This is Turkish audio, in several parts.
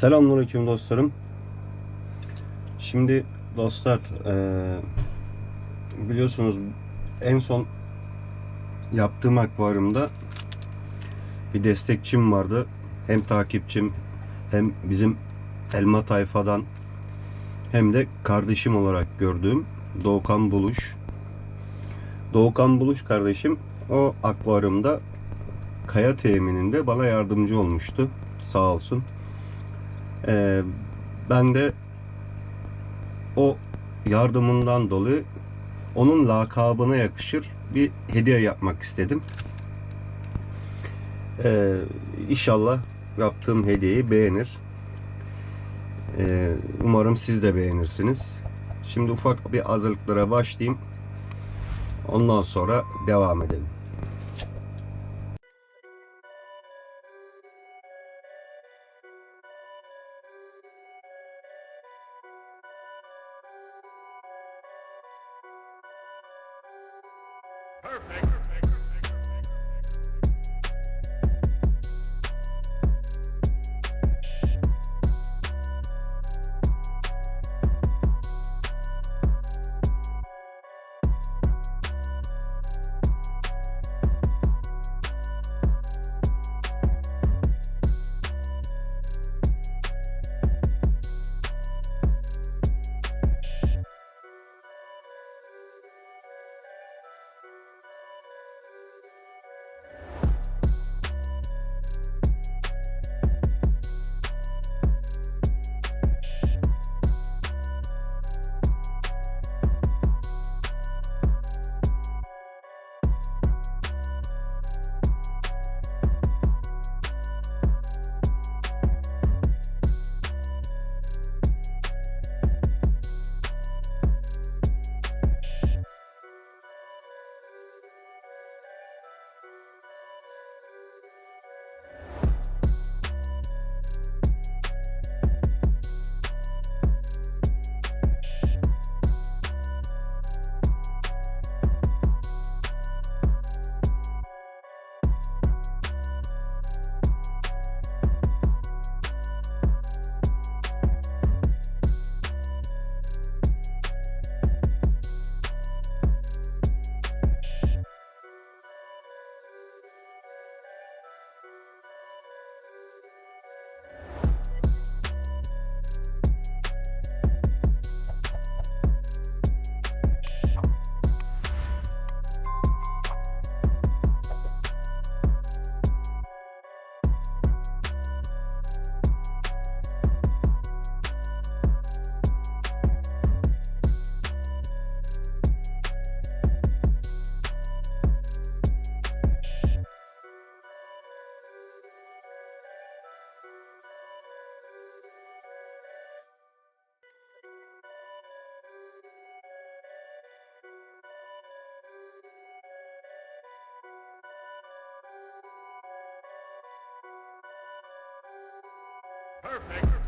Selamünaleyküm dostlarım. Şimdi dostlar eee, biliyorsunuz en son yaptığım akvaryumda bir destekçim vardı. Hem takipçim hem bizim elma tayfadan hem de kardeşim olarak gördüğüm Doğukan Buluş. Doğukan Buluş kardeşim o akvaryumda kaya temininde bana yardımcı olmuştu. Sağ olsun. Ee, ben de o yardımından dolayı onun lakabına yakışır bir hediye yapmak istedim. Ee, inşallah yaptığım hediyeyi beğenir. Ee, umarım siz de beğenirsiniz. Şimdi ufak bir hazırlıklara başlayayım. Ondan sonra devam edelim. Perfect.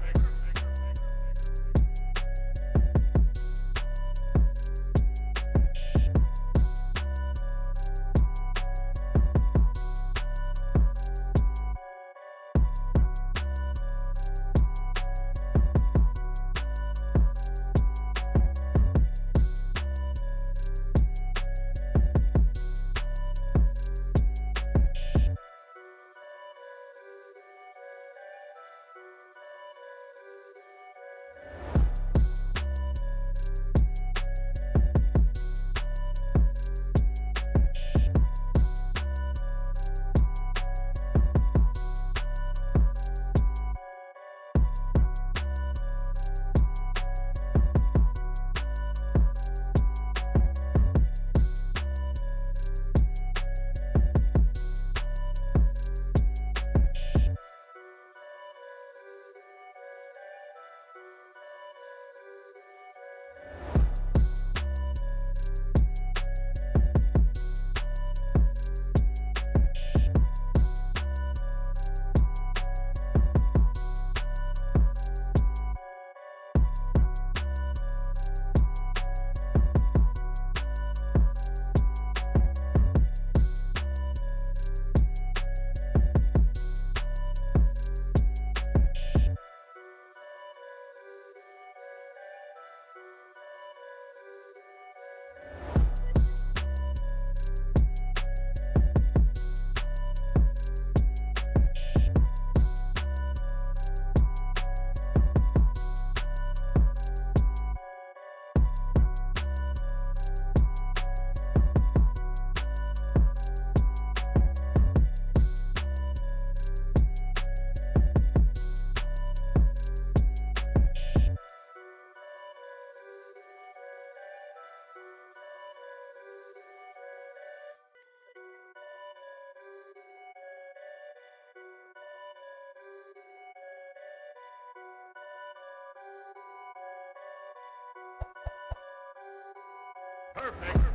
perfect.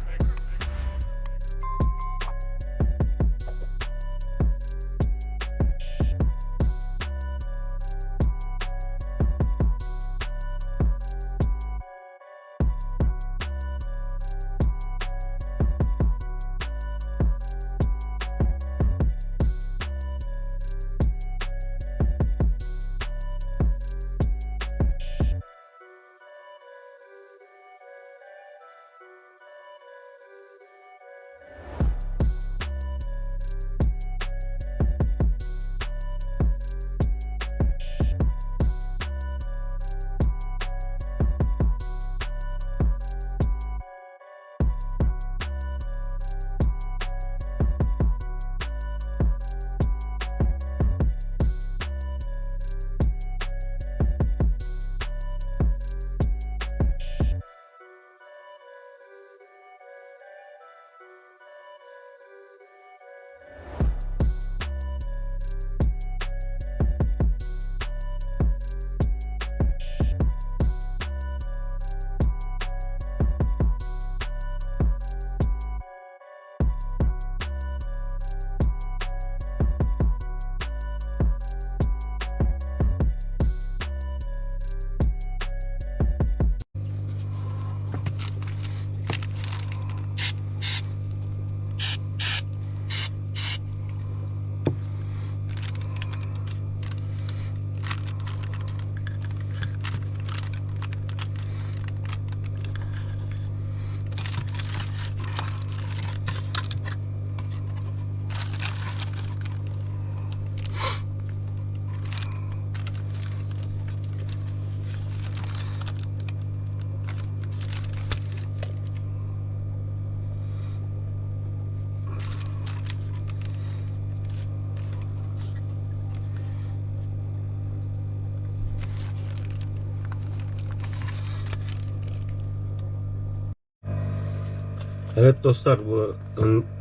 Evet dostlar bu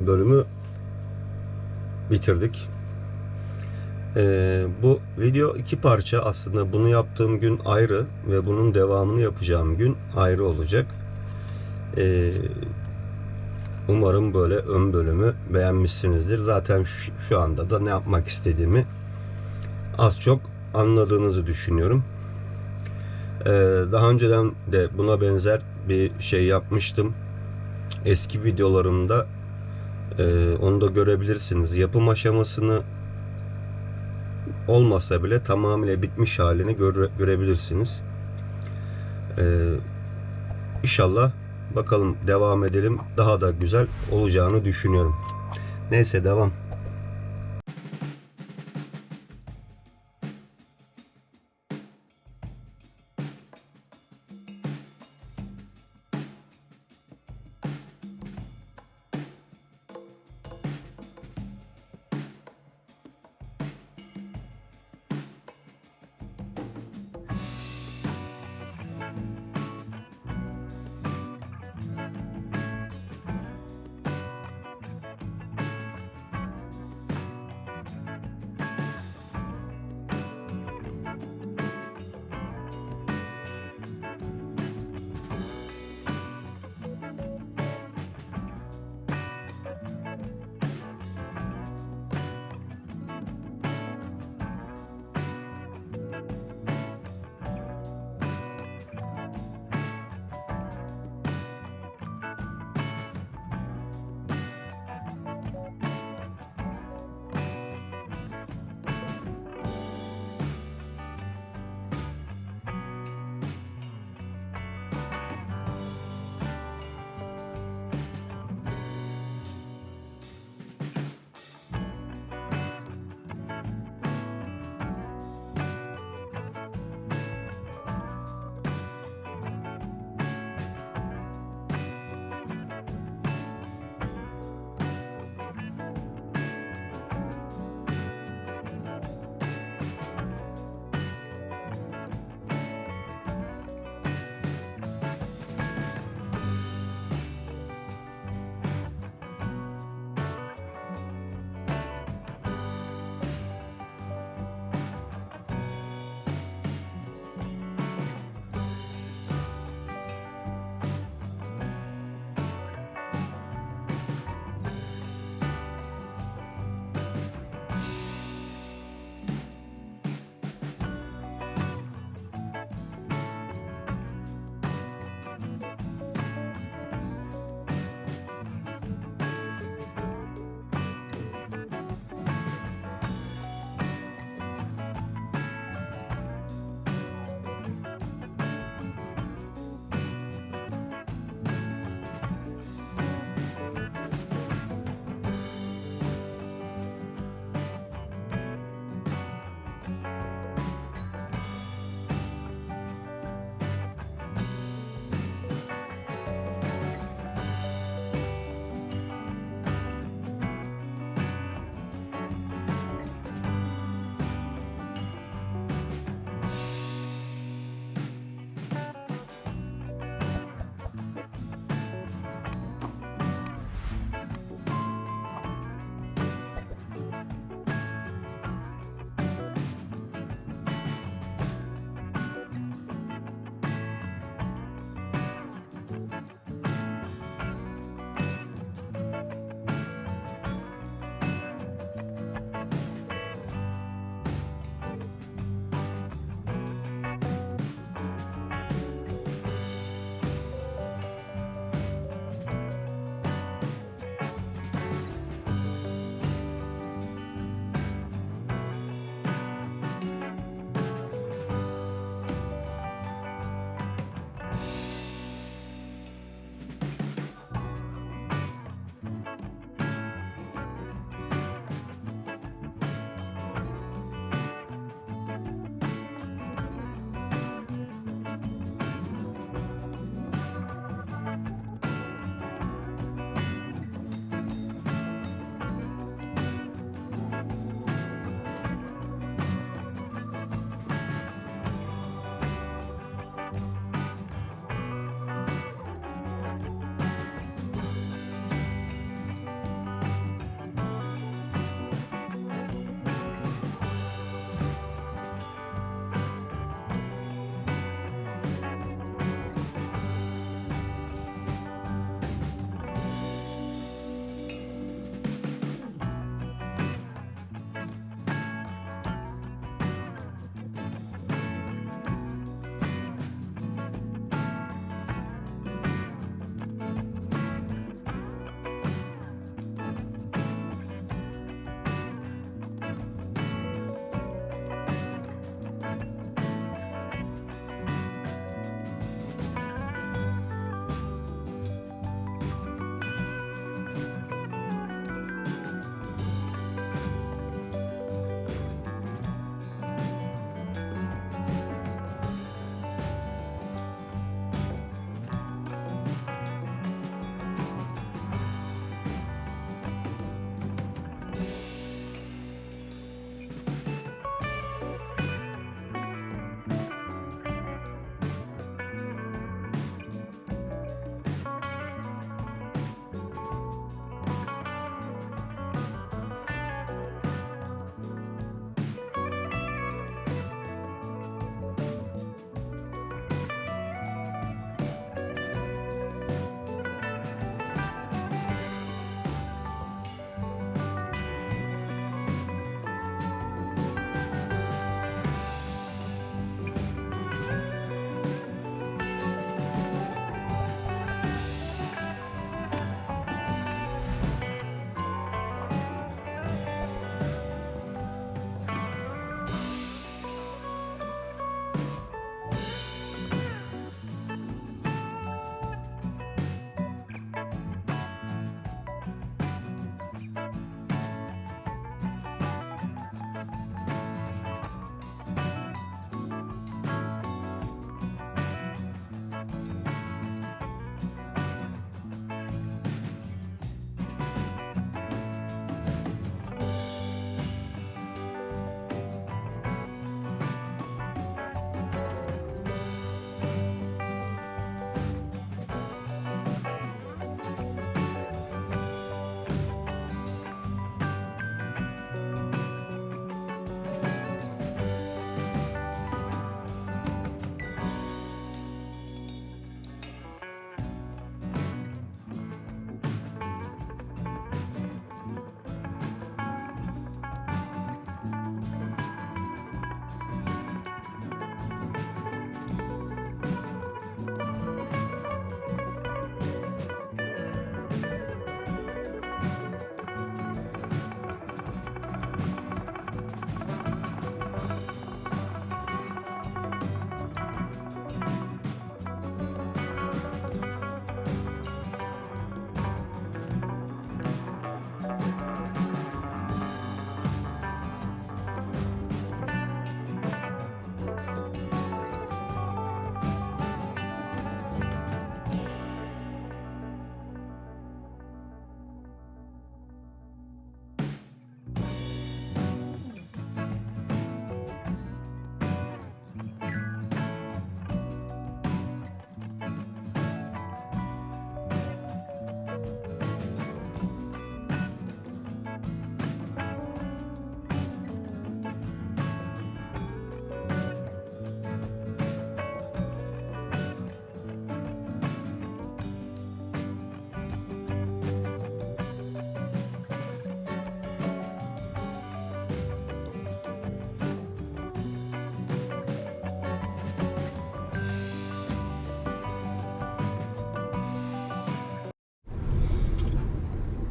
bölümü bitirdik. Ee, bu video iki parça aslında bunu yaptığım gün ayrı ve bunun devamını yapacağım gün ayrı olacak. Ee, umarım böyle ön bölümü beğenmişsinizdir. Zaten şu, şu anda da ne yapmak istediğimi az çok anladığınızı düşünüyorum. Ee, daha önceden de buna benzer bir şey yapmıştım eski videolarımda e, onu da görebilirsiniz. Yapım aşamasını olmasa bile tamamıyla bitmiş halini göre, görebilirsiniz. E, inşallah bakalım devam edelim. Daha da güzel olacağını düşünüyorum. Neyse devam.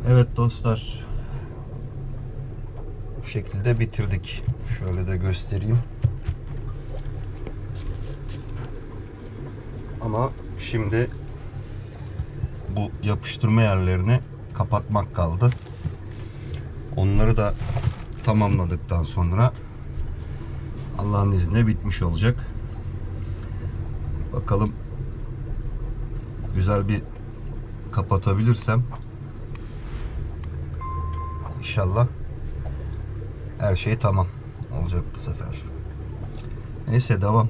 Evet dostlar. Bu şekilde bitirdik. Şöyle de göstereyim. Ama şimdi bu yapıştırma yerlerini kapatmak kaldı. Onları da tamamladıktan sonra Allah'ın izniyle bitmiş olacak. Bakalım güzel bir kapatabilirsem İnşallah her şey tamam olacak bu sefer. Neyse devam.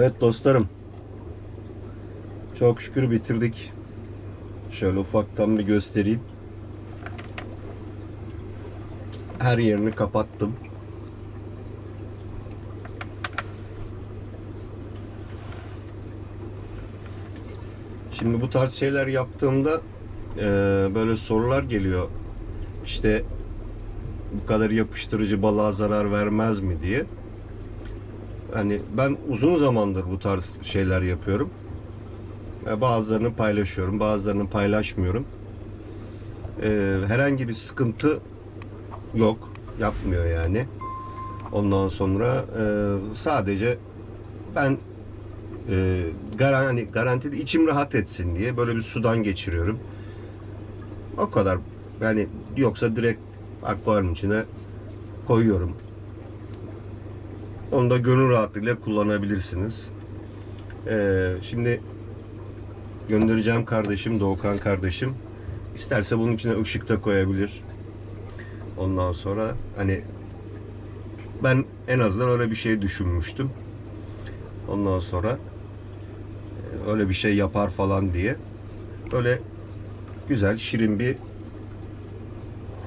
Evet dostlarım. Çok şükür bitirdik. Şöyle ufaktan bir göstereyim. Her yerini kapattım. Şimdi bu tarz şeyler yaptığımda eee, böyle sorular geliyor. İşte bu kadar yapıştırıcı balığa zarar vermez mi diye. Hani ben uzun zamandır bu tarz şeyler yapıyorum. E, Bazılarını paylaşıyorum, bazılarını paylaşmıyorum. Ee, herhangi bir sıkıntı yok, yapmıyor yani. Ondan sonra e, sadece ben e, garan, hani garantide içim rahat etsin diye böyle bir sudan geçiriyorum. O kadar. Yani yoksa direkt akvaryum içine koyuyorum. Onu da gönül rahatlığıyla kullanabilirsiniz. Ee, şimdi göndereceğim kardeşim Doğukan kardeşim isterse bunun içine ışık da koyabilir. Ondan sonra hani ben en azından öyle bir şey düşünmüştüm. Ondan sonra e, öyle bir şey yapar falan diye böyle güzel şirin bir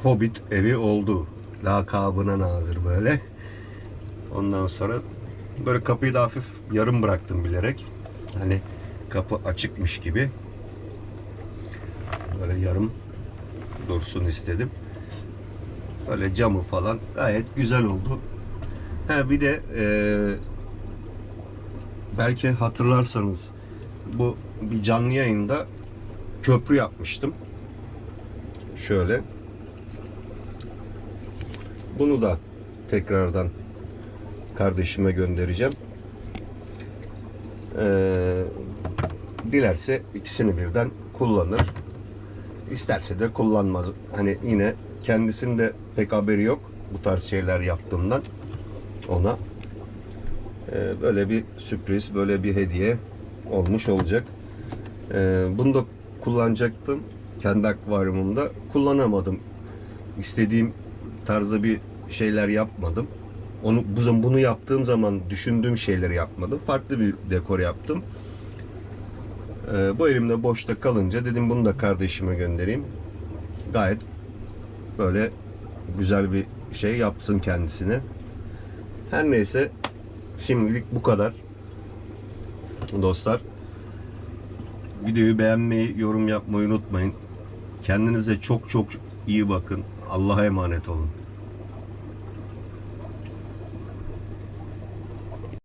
hobbit evi oldu. Lakabına nazır böyle. Ondan sonra böyle kapıyı da hafif yarım bıraktım bilerek. Hani kapı açıkmış gibi. Böyle yarım dursun istedim. Böyle camı falan gayet güzel oldu. Ha bir de eee, belki hatırlarsanız bu bir canlı yayında köprü yapmıştım. Şöyle. Bunu da tekrardan kardeşime göndereceğim. Ee, dilerse ikisini birden kullanır. İsterse de kullanmaz. Hani yine kendisinde pek haberi yok. bu tarz şeyler yaptığımdan ona. Ee, böyle bir sürpriz, böyle bir hediye olmuş olacak. Ee, bunu da kullanacaktım kendi akvaryumumda. Kullanamadım. İstediğim tarzda bir şeyler yapmadım. Onu bu- bunu yaptığım zaman düşündüğüm şeyleri yapmadım. Farklı bir dekor yaptım. Ee, bu elimde boşta kalınca dedim bunu da kardeşime göndereyim. Gayet böyle güzel bir şey yapsın kendisine. Her neyse şimdilik bu kadar. Dostlar videoyu beğenmeyi, yorum yapmayı unutmayın. Kendinize çok çok iyi bakın. Allah'a emanet olun.